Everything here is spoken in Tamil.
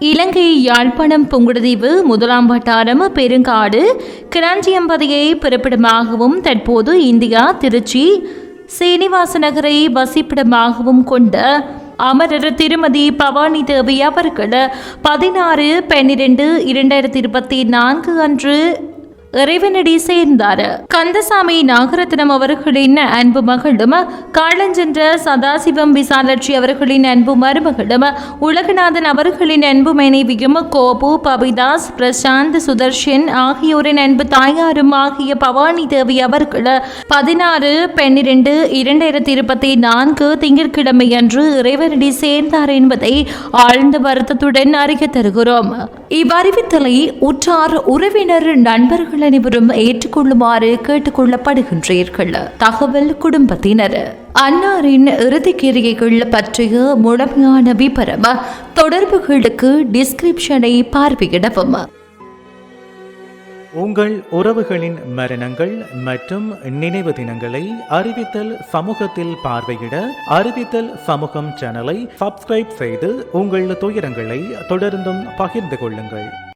இலங்கை யாழ்ப்பாணம் புங்குடுதீவு முதலாம் வட்டாரம் பெருங்காடு கிராஞ்சியம்பதியை பிறப்பிடமாகவும் தற்போது இந்தியா திருச்சி சீனிவாச நகரை வசிப்பிடமாகவும் கொண்ட அமரர் திருமதி பவானி தேவி அவர்கள் பதினாறு பன்னிரண்டு இரண்டாயிரத்தி இருபத்தி நான்கு அன்று இறைவனடி சேர்ந்தார். கந்தசாமி நாகரத்னம் அவர்களின் அன்பு மகளும் காலஞ்சென்ற சதாசிவம் விசாலட்சி அவர்களின் அன்பு மருமகளும் உலகநாதன் அவர்களின் அன்பு மனைவியும் கோபு பபிதாஸ் பிரசாந்த் சுதர்ஷன் ஆகியோரின் அன்பு தாயாரும் ஆகிய பவானி தேவி அவர்கள் பதினாறு பன்னிரண்டு இரண்டாயிரத்தி இருபத்தி நான்கு திங்கட்கிழமை அன்று இறைவனடி சேர்ந்தார் என்பதை ஆழ்ந்த வருத்தத்துடன் அறிய தருகிறோம். இவ்வறிவித்தலை உற்றார் உறவினர் நண்பர்கள் அனைவரும் ஏற்றுக்கொள்ளுமாறு கேட்டுக்கொள்ளப்படுகின்றீர்கள். தகவல் குடும்பத்தினர். அன்னாரின் இறுதிக்கிரியைகள் பற்றிய முழுமையான விபரம் தொடர்புகளுக்கு டிஸ்கிரிப்ஷனை பார்வையிடவும். உங்கள் உறவுகளின் மரணங்கள் மற்றும் நினைவு தினங்களை அறிவித்தல் சமூகத்தில் பார்வையிட அறிவித்தல் சமூகம் சேனலை சப்ஸ்கிரைப் செய்து உங்கள் துயரங்களை தொடர்ந்தும் பகிர்ந்து கொள்ளுங்கள்.